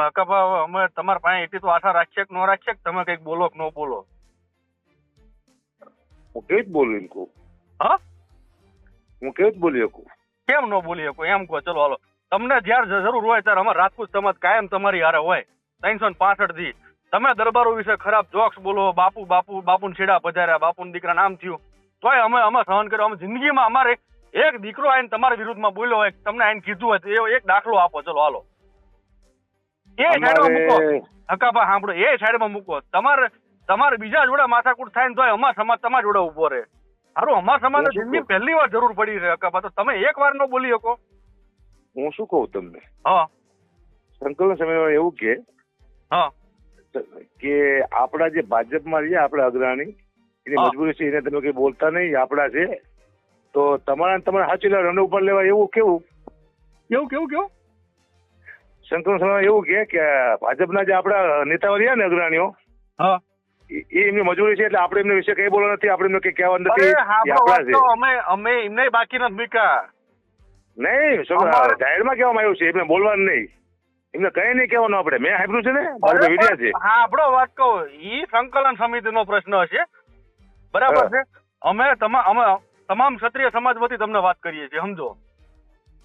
હવે અમે તમારા પાસે એટલી તો આશા રાખીએ કે ન રાખીએ કે તમે કંઈક બોલો કે ન બોલો? હું કેવી જ બોલું કહું હા? હું કેવી જ બોલી શકું? કેમ ન બોલી શકું? એમ કહો ચલો હાલો. તમને જ્યારે જરૂર હોય ત્યારે અમારે રાજપૂત સમાજ કાયમ તમારી હારે હોય. ત્રણસો ને પાસઠથી તમે દરબારો વિશે ખરાબ જોક્સ બોલો બાપુ બાપુ બાપુને છેડા પધાર્યા બાપુના દીકરા નામ થયું. તોય અમે અમે સહન કર્યો અમે જિંદગીમાં અમારે એક દીકરો આઈને તમારા વિરુદ્ધમાં બોલ્યો હોય તમને આઈને કીધું હોય તો એ એક દાખલો આપો. ચલો હાલો. એ સાઈડમાં મૂકો. હકાપા સાંભળો. એ સાઈડમાં મૂકો. તમારે તમારે બીજા જોડે માથાકૂટ થાય ને તો અમાર સમાજ તમારા જોડે ઊભો રહે. સારું અમાર સમાજ જિંદગી પહેલી વાર જરૂર પડી છે હકાપા તો તમે એક વાર ન બોલી શકો. હું શું કહું તમને? હા. સંકલન સમય એવું કે હા. કે આપણા જે ભાજપમાં છે આપણા અગ્રણી એની મજબૂરી છે એને તમે કઈ બોલતા નહીં આપણા છે. તો તમારા તમારા સાચી રન ઉપર લેવા એવું કેવું? કેવું કેવું કેવું? સંકલન શર્મા એવું કે કે ભાજપના જે આપણા નેતાઓ રહ્યા ને અગ્રણીઓ એ એ એમની મજૂરી છે એટલે આપણે એમને વિશે કઈ બોલવા નથી આપણે એમને કઈ કહેવા નથી એ અમે અમે એમને બાકી નથી મૂક્યા. નહીં જાહેરમાં કહેવામાં આવ્યું છે એમને બોલવાનું નહીં. એમને કઈ નહીં કહેવાનું આપણે મેં સાંભળ્યું છે ને મારે અરે છે. હા આપણો વાત કહો ઈ સંકલન સમિતિનો પ્રશ્ન હશે. બરાબર છે? અમે તમામ અમે તમામ ક્ષત્રિય સમાજ વતી તમને વાત કરીએ છીએ સમજો.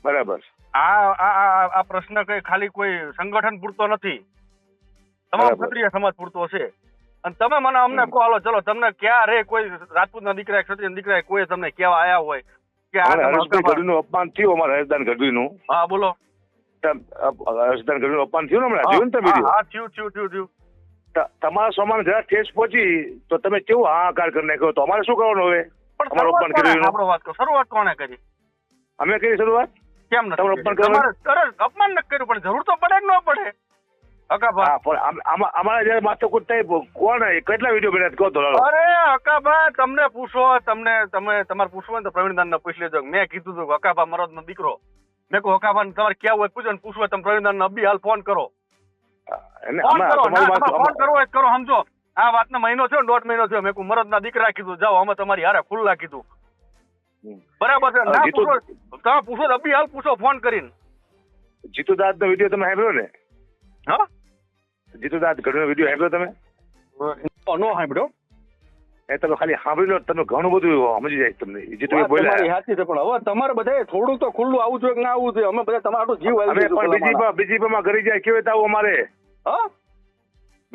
બરાબર. આ આ પ્રશ્ન કઈ ખાલી કોઈ સંગઠન પૂરતો નથી. તમામ ક્ષત્રિય સમાજ પૂરતો છે. અને તમે મને અમને કહો હાલો ચલો તમને ક્યાં રે કોઈ રાજપૂતના દીકરા ક્ષત્રિય દીકરા કોઈ તમને કેવા આયા હોય કે હર્ષભાઈ ગઢવીનું અપમાન થયું અમારા હર્ષદાન ગઢવીનું. હા બોલો. ગઢવી હર્ષદાન ગઢવીનું અપમાન થયું ને હમણાં? જોયું ને તમે હા, થયું થયું થયું થયું. તમારા સોમાન જરા ઠેસ પહોંચી તો તમે કેવું હાહાકાર કરી નાખ્યો? તો અમારે શું કરવાનું હવે? પણ અમારું અપમાન કર્યું આપણો વાત કરો. શરૂઆત કોણે કરી? અમે કરી શરૂઆત? કેમ અપમાન નથી કર્યું પણ જરૂર તો પડે કે ન પડે? હકાભા હા પણ અમારા જયારે માથાકૂટ થાય કોણ કેટલા વીડિયો બનાવ્યા કહો તો અરે હકાભા તમને પૂછો તમને તમે તમારે પૂછવું તો પ્રવીણદાન ને પૂછી લેજો. મેં કીધું હતું કે મરદ નો દીકરો. મેં કહું હકાભા તમારે ક્યાં હોય પૂછો ને પૂછવું તમે પ્રવીણદાન ને અબી હાલ ફોન કરો. ફોન ના, કરવો કરો સમજો. આ વાતનો મહિનો થયો દોઢ મહિનો થયો. મેં કહું મરદ ના દીકરા કીધું. જાઓ અમે તમારી હારે ખુલ્લા કીધું. બરાબર છે. ના પૂછો તમે પૂછો અભી હાલ પૂછો ફોન કરીને. જીતુ દાદ નો વીડિયો તમે સાંભળ્યો ને? હા? જીતુ દાદ ગઢવીનો વીડિયો સાંભળ્યો તમે? નો સાંભળ્યો. એ તમે ખાલી સાંભળી લો તમે ઘણું બધું સમજી જાય તમને. એ જીતુ વાત તમારી બોલ્યા સાચી છે પણ હવે તમારે બધાએ થોડું તો ખુલ્લું આવું જોઈએ કે ના આવું જોઈએ. અમે બધા તમારું જીવ આવી પણ બીજીપી બીજીપીમાં કરી જાય કેવી આવું અમારે? હા?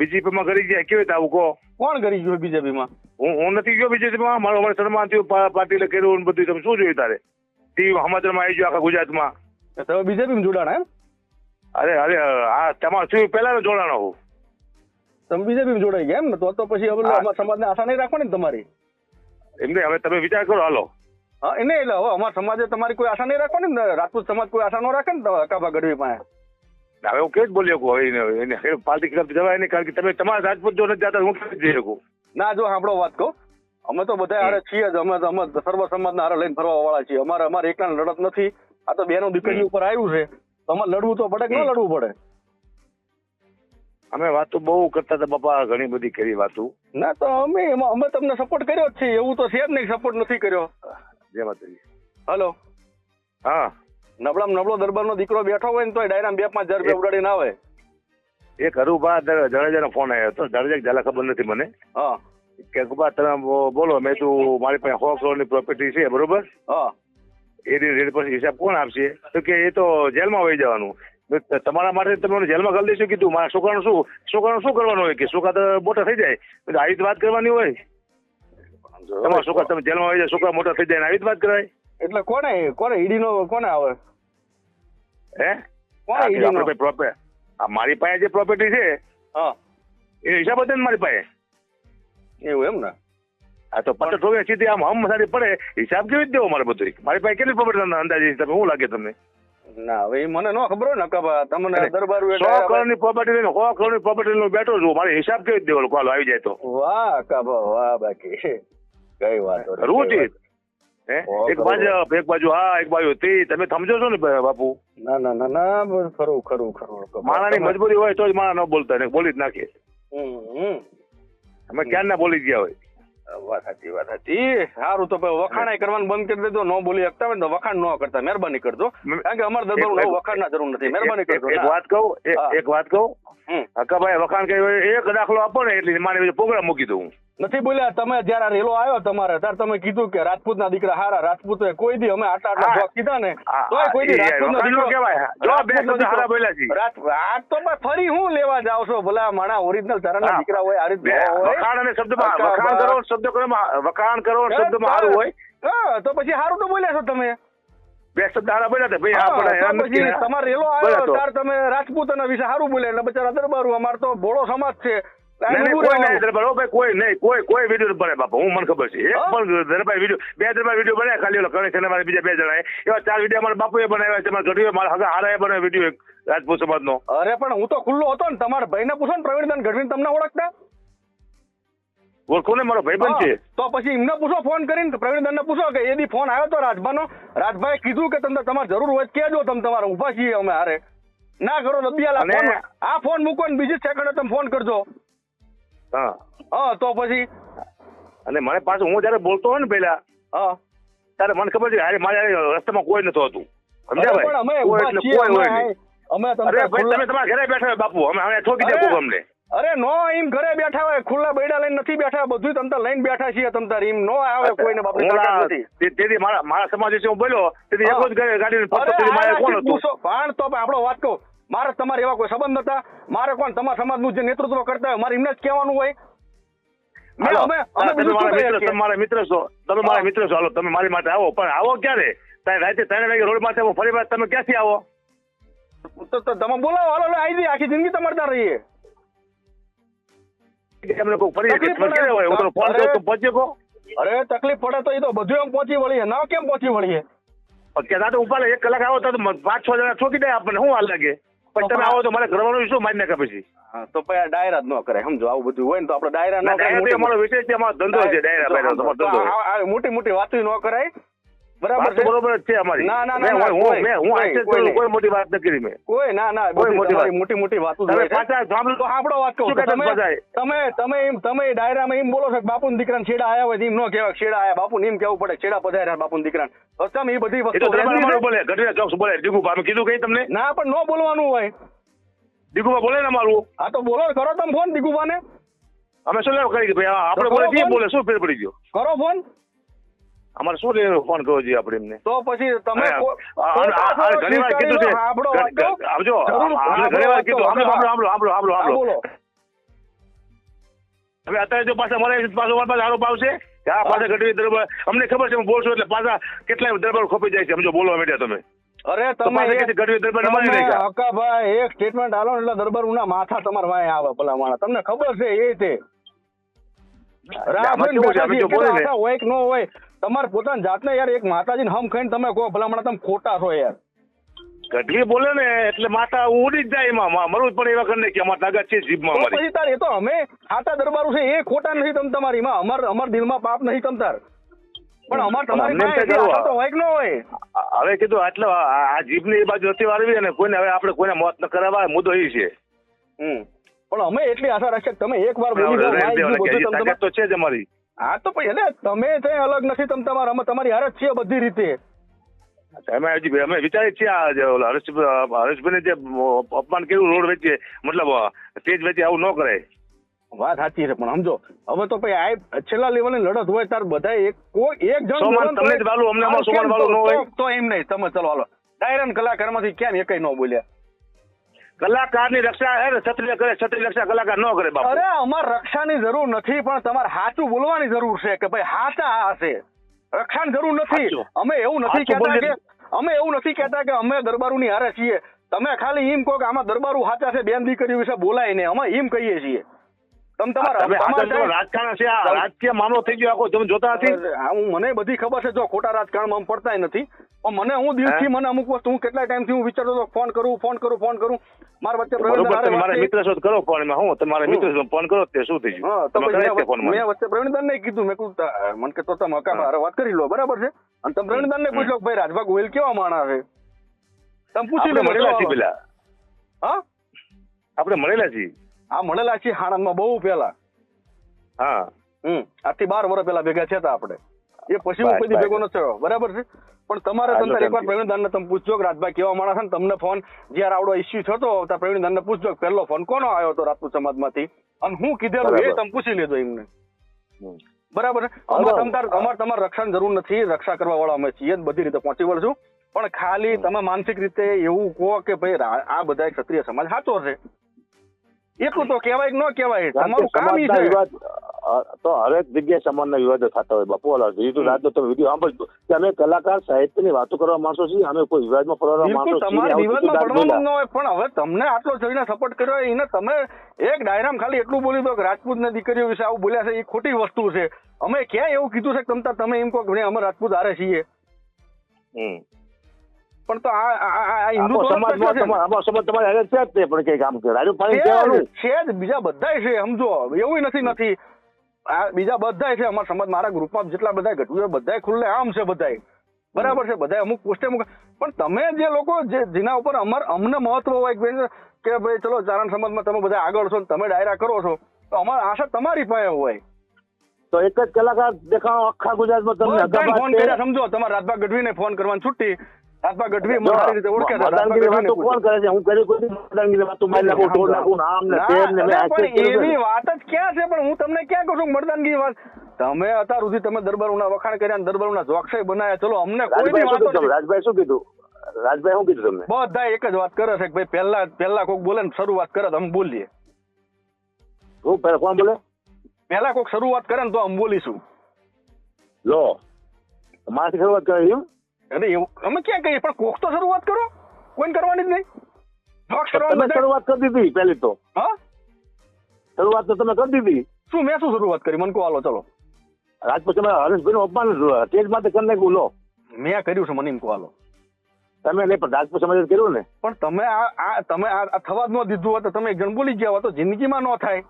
બીજીપીમાં કરી જાય કેવી રીતે આવું કહો? કોણ કરી ગયું બીજેપીમાં? હું હું નથી ગયો બીજેપીમાં મારો અમારે સન્માન થયું પાટીલે કર્યું બધું તમે શું જોયું તારે? ટીવી સમાચારમાં આવી ગયો આખા ગુજરાતમાં. તમે બીજેપીમાં જોડાણ એમ? અરે અરે આ તમારે શું પહેલા જોડાણો હું? તમે બીજેપીમાં જોડાઈ ગયા એમ ને તો તો પછી હવે સમાજને આશા નહીં રાખવાની ને તમારી. એમને હવે તમે વિચાર કરો હાલો. હા એને એટલે હવે અમારા સમાજે તમારી કોઈ આશા નહીં રાખવાની ને રાજપૂત સમાજ કોઈ આશા ન રાખે ને કાબા ગઢવી પાસે. હવે હું કેવી બોલી શકું હવે એને પાર્ટી ખિલાફ જવાય નહીં કારણ કે તમે તમારા રાજપૂત જો નથી જતા હું કેવી જઈ શકું? ના જો સાંભળો વાત કહું. અમે તો બધા હારે છીએ જ અમે અમે સર્વ સમાજના હારે લઈને ફરવા વાળા છીએ. અમારે અમારે એકલા લડત નથી. આ તો બેનો દીકરી ઉપર આવ્યું છે. તો અમારે લડવું તો પડે કે ન લડવું પડે? અમે વાતો બહુ કરતા હતા બાપા ઘણી બધી કરી વાતો. ના તો અમે અમે તમને સપોર્ટ કર્યો જ છે એવું તો છે જ નહીં સપોર્ટ નથી કર્યો. જય માતાજી હલો હા. નબળામાં નબળો દરબારનો દીકરો બેઠો હોય ને તો ડાયરામ બે પાંચ હજાર રૂપિયા ઉડાડીને આવે. એક હરુભા જડેજાનો ફોન આવ્યો હતો. જાડેજા જલા ખબર નથી મને. હા. કે ગુબા તમે બોલો મેં તું મારી પાસે સો કરોડની પ્રોપર્ટી છે બરોબર? હા. એની રેટ પર હિસાબ કોણ આપશે? તો કે એ તો જેલમાં વહી જવાનું. તમારા માટે તમે જેલમાં કરી દઈશું કીધું. મારા છોકરાનું શું છોકરાનું શું કરવાનું હોય કે છોકરા તો મોટા થઈ જાય? આવી રીતે વાત કરવાની હોય? તમારા છોકરા તમે જેલમાં આવી જાય છોકરા મોટા થઈ જાય ને આવી વાત કરાય? એટલે કોને કોને ઈડી નો કોને આવે? હે? નો મારી પાસે જે પ્રોપર્ટી છે હા. એ હિસાબ હતો ને મારી પાસે. એવું એમ ને? હા તો પચાસ રૂપિયા સીધી આમ હમ સારી પડે હિસાબ કેવી રીતે દેવો મારે બધું? મારી પાસે કેટલી પ્રોપર્ટી અંદાજે તમે શું લાગે તમને? ના હવે મને ન ખબર હોય ને કબા તમને દરબાર સો કરોડની પ્રોપર્ટી લઈને સો કરોડની પ્રોપર્ટી લઈને બેઠો છું મારે હિસાબ કેવી રીતે દેવો કોલ આવી જાય તો. વાહ કાબા વાહ બાકી. કઈ વાત નહીં, એક બાજુ એક બાજુ હા એક બાજુ તે. તમે સમજો છો ને બાપુ? ના ના ના ના ખરું ખરું ખરું. માણાની મજબૂરી હોય તો જ માણા ન બોલતા ને બોલી જ નાખે. હમ, હમ. અમે ક્યાં ના બોલી ગયા હોય? વાત સાચી વાત સાચી. સારું તો વખાણ કરવાનું બંધ કરી દેજો. ન બોલી શકતા હોય તો વખાણ ન કરતા. મહેરબાની કરજો. કારણ કે અમારા દરબાર વખાણ ના જરૂર નથી. મહેરબાની કરજો. એક વાત કહું એક- વાત કહું. હકાભાઈ વખાણ કર્યું હોય એક દાખલો આપો ને એટલે મારી પ્રોગ્રામ મૂકી દઉં. નથી બોલ્યા. તમે જયારે રેલો આવ્યો તમારે ત્યારે તમે કીધું કે રાજપૂતના દીકરા હારા. રાજપૂત કોઈ દી અમે આટલા આટલા જોક કીધા ને કોઈ દી રાજપૂત રાજપૂતનો દીકરો કેવાય કહેવાય. જો આ બે રાજપૂતનો શબ્દ દીકરો- હારા બોલ્યા આ તો ફરી હું લેવા જાવ છો ભલા માણા ઓરિજિનલ તારાના ના દીકરા હોય આ રીત ન. વખાણ અને શબ્દ વખાણ કરો શબ્દ કરો વખાણ કરો શબ્દમાં સારું હોય. તો પછી સારું તો બોલ્યા છો તમે. બે શબ્દ હારા બોલ્યા ભાઈ આપણે પછી તમારે રેલો આવ્યો. ત્યારે તમે રાજપૂત વિશે સારું બોલ્યા એટલે બચારા દરબારું અમાર તો ભોળો સમાજ છે. કોઈ નહીં ભાઈ કોઈ કોઈ કોઈ વીડિયો બને બાપા હું મને ખબર છે એક પણ દરબાર વીડિયો બે દરબાર વીડિયો બનાવ્યા ખાલી ગણેશ અને મારા બીજા બે જણા એવા ચાર વીડિયો મારા બાપુએ બનાવ્યા છે મારા ગઢવીએ મારા હગા હારાએ બનાવ્યો વીડિયો એક રાજપૂત સમાજનો. અરે પણ હું તો ખુલ્લો હતો ને તમારા ભાઈને પૂછો ને પ્રવીણદાન ગઢવીને તમને ઓળખતા? ઓળખો ને મારો ભાઈબંધ છે. તો પછી એમને પૂછો ફોન કરીને પ્રવીણદાનને પૂછો કે એદી ફોન આવ્યો તો રાજભાનો? રાજભાઈ કીધું કે તમને તમારે જરૂર હોય કેજો તમે તમારે ઊભા છીએ અમે હારે. ના કરો તો બિયાલા અને- ફોન આ ફોન મૂકો ને બીજી સેકન્ડે તમે ફોન કરજો. હા. હા તો પછી? અને મને પાછું હું જયારે બોલતો હોય ને પેલા હા ત્યારે મને ખબર છે મારે રસ્તામાં કોઈ નતું હતું. સમજ્યા અરે ભાઈ? હોય નહીં. અમે અરે તમે તમારા ઘરે બેઠા બાપુ. અમે અમે ઠોકી દે અરે, અમને. અરે નો એમ ઘરે બેઠા હોય ખુલ્લા બૈડા લઈને નથી બેઠા. બધું તમતા લઈને બેઠા છીએ તમતાર એમ નો આવે કોઈને નથી. તેથી મારા મારા સમાજ વિશે હું બોલ્યો. તેથી એક જ ગાડી- અરે કોણ રાશિદ હતું? પૂછો. તો આપણો વાત કહું. મારે તમારે એવા કોઈ સંબંધ નતા. મારે કોણ તમારા સમાજનું જે નેતૃત્વ કરતા હોય મારે એમને જ કહેવાનું હોય. મારા મિત્ર છો. તમે મારા મિત્ર છો. હાલો તમે મારી માટે આવો. પણ આવો ક્યારે? રાતે ત્રણ વાગે રોડ માથે આવો ફરી તમે ક્યાંથી આવો? તો તો તમે બોલાવો. હાલો આવી જઈએ. આખી જિંદગી તમારે ત્યાં રહીએ. તો અરે. તો તકલીફ પડે તો એ તો બધું એમ પહોંચી વળીએ. ના કેમ પહોંચી વળીએ? પણ કે દાદા ઉપાડે એક કલાક આવો તો તો પાંચ છ જણા ઠોકી દે આપણને. શું હાલ લાગે? પછી તમે આવો તો મારે કરવાનું શું માન્ય કરે પછી? તો પછી આ ડાયરા જ ન કરે સમજો? આવું બધું હોય ને તો આપણે ડાયરા ના, કરે તો અમારો છે અમારો ધંધો છે ડાયરા બાયરા તો અમારો તો ધંધો આ- આ મોટી મોટી વાતો ન કરાય. બરાબર છે? બરોબર છે અમારી. ના, ના, ના, હું મેં- હું આશ્ચર્ય કોઈ મોટી વાત ન કરી મેં. કોઈ ના ના કોઈ મોટી વાત. મોટી મોટી વાતો તમે પાછા સાંભળો. તો આપણો વાત કહો તમે તમે તમે એમ તમે ડાયરામાં એમ બોલો છો કે બાપુ દીકરાને છેડા આયા હોય એમ ન કહેવાય છેડા આયા. બાપુ એમ કેવું પડે છેડા પધાર્યા બાપુ દીકરાને. તમે એ બધી વસ્તુ? બોલે. ગઢડા ચોકસ બોલે. દીકુ અમે કીધું કઈ તમને? ના પણ ન બોલવાનું હોય. દીકુબા બોલે ને અમારું. હા તો બોલો કરો તમે ફોન દીકુબાને અમે શું લેવા કરી ભાઈ? આ આપણે બોલે બોલે શું ફેર પડી ગયો? કરો ફોન. અમારે શું લેવાનો ફોન કરવો જોઈએ આપણે એમને? તો પછી તમે ઘણી વાર કીધું છે. આવજો. ઘણી વાર કીધું. હવે અત્યારે જો પાછા મને પાછો મારા પાસે આરોપ આવશે. હા પાછા ઘટવી દરબાર અમને ખબર છે બોલશું એટલે પાછા કેટલાય દરબાર ખોપી જાય છે. સમજો બોલવા માંડ્યા તમે. અરે તમે હકાભાઈ એક સ્ટેટમેન્ટ આલો એટલે દરબાર ઉના માથા તમારા વાંહે આવે ભલા માણા તમને ખબર છે એ તે હોય કે ન હોય? તમારે પોતાની જાતને યાર એક માતાજીને હમ ખાઈને તમે કહો ભલા માણસ તમે ખોટા છો યાર. ગઢવી બોલે ને એટલે માતા ઉડી જ જાય એમાં. મરવું જ પડે એવા કરીને કે અમારે તાકાત છે જીભમાં પછી તાર એ તો અમે ખાતા દરબારું છે એ ખોટા નથી તમ તમારી. માં અમાર અમાર દિલમાં પાપ નહીં તમ તાર. પણ અમાર તમારી તો હોય કે ન હોય. હવે કીધું આટલો આ જીભની એ બાજુ નથી વાળવી અને કોઈને હવે આપણે કોઈને મોત ન કરાવવા મુદ્દો એ છે. હમ. પણ અમે એટલી આશા રાખીએ કે તમે એક વાર બોલી તો છે જ અમારી. હા તો પછી એટલે તમે કઈ અલગ નથી તમે તમારા અમે તમારી હારે જ છીએ બધી રીતે. અમે હજી અમે વિચારીએ છીએ આ હરેશ હરેશભાઈને જે અપમાન કર્યું રોડ વેચીએ મતલબ સ્ટેજ વેચી આવું ન કરાય. વાત સાચી છે પણ સમજો હવે તો પછી આ છેલ્લા લેવલની લડત હોય તાર બધા એક કોઈ એક જણ તમને જ વાલું, અમને સમાન સોમાન વાલું ન હોય? તો- તો એમ નહીં તમે ચલો હાલો. ડાયરન કલાકારમાંથી કેમ એકઈ ન બોલ્યા. કલાકારની રક્ષા હે ક્ષત્રિય કરે ક્ષત્રિય રક્ષા કલાકાર ન કરે બાપુ. અરે અમાર રક્ષાની જરૂર નથી પણ તમારે સાચું બોલવાની જરૂર છે કે ભાઈ હાચા આ હશે. રક્ષાની જરૂર નથી. અમે એવું નથી કહેતા કે અમે એવું નથી કહેતા કે અમે દરબારુની હારે છીએ. તમે ખાલી એમ કહો કે આમાં દરબારું હાચા છે બેન દીકરીઓ વિશે બોલાય ને અમે એમ કહીએ છીએ. તમે તમારા રાજકારણ છે આ રાજકીય મામલો થઈ ગયો આખો તમે જોતા નથી? હું મને બધી ખબર છે જો ખોટા રાજકારણમાં પડતા પડતાય નથી. મને હું દિલથી મને અમુક વસ્તુ હું કેટલા ટાઈમથી હું વિચારતો હતો ફોન કરું ફોન કરું ફોન કરું. મારા વચ્ચે મારા મિત્ર શોધ કરો ફોન એમાં હું. તમારા મિત્ર ફોન કરો તે શું થઈ ગયું? મેં વચ્ચે- પ્રવીણદાન ને કીધું. મેં કીધું મને કે તો તમે હારે વાત કરી લો બરાબર છે? અને તમે પ્રવીણદાન ને પૂછ લો ભાઈ રાજભા ગોયલ કેવા માણા છે? તમે પૂછી લો મળેલા છીએ પેલા. હા? આપણે મળેલા છીએ. હા મળેલા છીએ હાણંદમાં બહુ પેલા હા. હમ આજથી બાર વર્ષ પેલા ભેગા છે આપણે. એ પછી હું કોઈ ભેગો નથી થયો બરાબર છે? પણ તમારે તંત્ર એકવાર પ્રવીણ દાનને તમે પૂછજો કે રાજભાઈ કેવા માણસ છે ને તમને ફોન જ્યારે આવડો ઇસ્યુ થતો ત્યારે પ્રવીણ દાનને પૂછજો પહેલો ફોન કોનો આવ્યો હતો રાજપૂત સમાજમાંથી? અને હું કીધેલું એ તમે પૂછી લેજો એમને. બરાબર અમારે તમારે રક્ષણ જરૂર નથી રક્ષા કરવા વાળા અમે છીએ બધી રીતે પહોંચી વળશું. પણ ખાલી તમે માનસિક રીતે એવું કહો કે ભાઈ આ બધા ક્ષત્રિય સમાજ સાચો છે. એટલું તો કહેવાય કે ન કહેવાય. તમારું કામ છે. તો હરેક જગ્યાએ સમાજના વિવાદો થતા હોય બાપુ જીતુ રાતનો તમે વીડિયો સાંભળજો કે અમે કલાકાર સાહિત્યની વાતો કરવા માણસો છીએ અમે કોઈ વિવાદમાં પડવા માણસો છીએ પણ હવે તમને આટલો જોઈને સપોર્ટ કર્યો એને તમે એક ડાયરામ ખાલી એટલું બોલી દો કે રાજપૂતને દીકરીઓ વિશે આવું બોલ્યા છે એ ખોટી વસ્તુ છે. અમે ક્યાં એવું કીધું છે તમતા તમે એમ કહો કે અમે રાજપૂત હારે છીએ. હમ. પણ તો આ આ સમાજમાં સમાજ તમારે હારે છે જ તે પણ કઈ કામ કરે. રાજુ પાણી છે જ, બીજા બધાય છે સમજો. એવું નથી નથી. બીજા બધાય છે અમારા સમાજ મારા ગ્રુપમાં જેટલા બધા ગઢવીઓ બધા ખુલ્લે આમ છે બધાય. બરાબર છે? બધા અમુક પોસ્ટે અમુક પણ તમે જે લોકો જે જેના ઉપર અમાર અમને મહત્વ હોય કે ભાઈ ચલો ચારણ સમાજમાં તમે બધા આગળ છો તમે ડાયરા કરો છો તો અમારી આશા તમારી પાસે હોય. તો એક જ કલાકાર દેખાણો આખા ગુજરાતમાં તમને ફોન કર્યા સમજો તમારા રાજભા ગઢવીને ફોન કરવાની છૂટી રાજભા ગઢવી મારી રીતે ઓળખે છે મતદાનગીરી તો કોણ કરે છે? હું કરી કોઈ દી વાત? તો મારી નાખું તોડ નાખું આમ ને તેમ ને મેં. એવી વાત જ ક્યાં છે? પણ હું તમને ક્યાં કહું છું મરદાનગી વાત? તમે અત્યાર સુધી તમે દરબારોના વખાણ કર્યા દરબારોના જોક્ષય બનાયા. ચલો અમને કોઈ બી વાત રાજભાઈ શું કીધું? રાજભાઈ શું કીધું તમને? બધા એક જ વાત કરે છે કે ભાઈ પહેલા પહેલા કોક બોલે ને શરૂઆત કરે તો અમે બોલીએ. હું પહેલા કોણ બોલે? પહેલા કોક શરૂઆત કરે ને તો અમે બોલીશું. લો. મારાથી શરૂઆત કરી એમ? અરે એવું અમે ક્યાં કહીએ? પણ કોક તો શરૂઆત કરો. કોઈને કરવાની જ નહીં. જોક્સ કરવાની શરૂઆત કરી દીધી પહેલી તો. હા? શરૂઆત તો તમે કરી દીધી. શું મેં શું શરૂઆત કરી? મને કહો હાલો ચલો. રાજકોટ તમે હરેશભાઈ નું અપમાન જ તેજ માટે કરી નાખ્યું લો. મેં કર્યું છે મને એમ કહો હાલો. તમે નહીં પણ રાજકોટ સમાજે કર્યું ને. પણ તમે આ તમે આ થવા જ ન દીધું હોત તો તમે જણ બોલી ગયા હોત તો જિંદગીમાં ન થાય.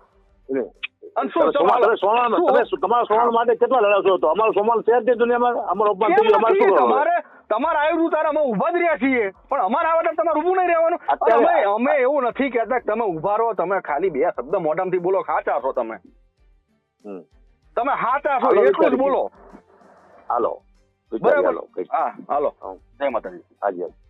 તમારા સોમાન માટે કેટલા લડાવશો અમારો સોમાન છે જ નહીં દુનિયામાં. અમારો અપમાન અમારે? તમારે આવ્યું તારે અમે ઊભા જ રહ્યા છીએ. પણ અમારા આવે તમારે ઉભું નહીં રહેવાનું. અમે અમે એવું નથી કહેતા કે તમે ઊભા રહો તમે ખાલી બે શબ્દ મોઢામાંથી બોલો સાચા છો તમે. તમે સાચા છો એટલું જ બોલો. હાલો બરાબર? હાલો હા હાલો. જય માતાજી. હાજી હાજી.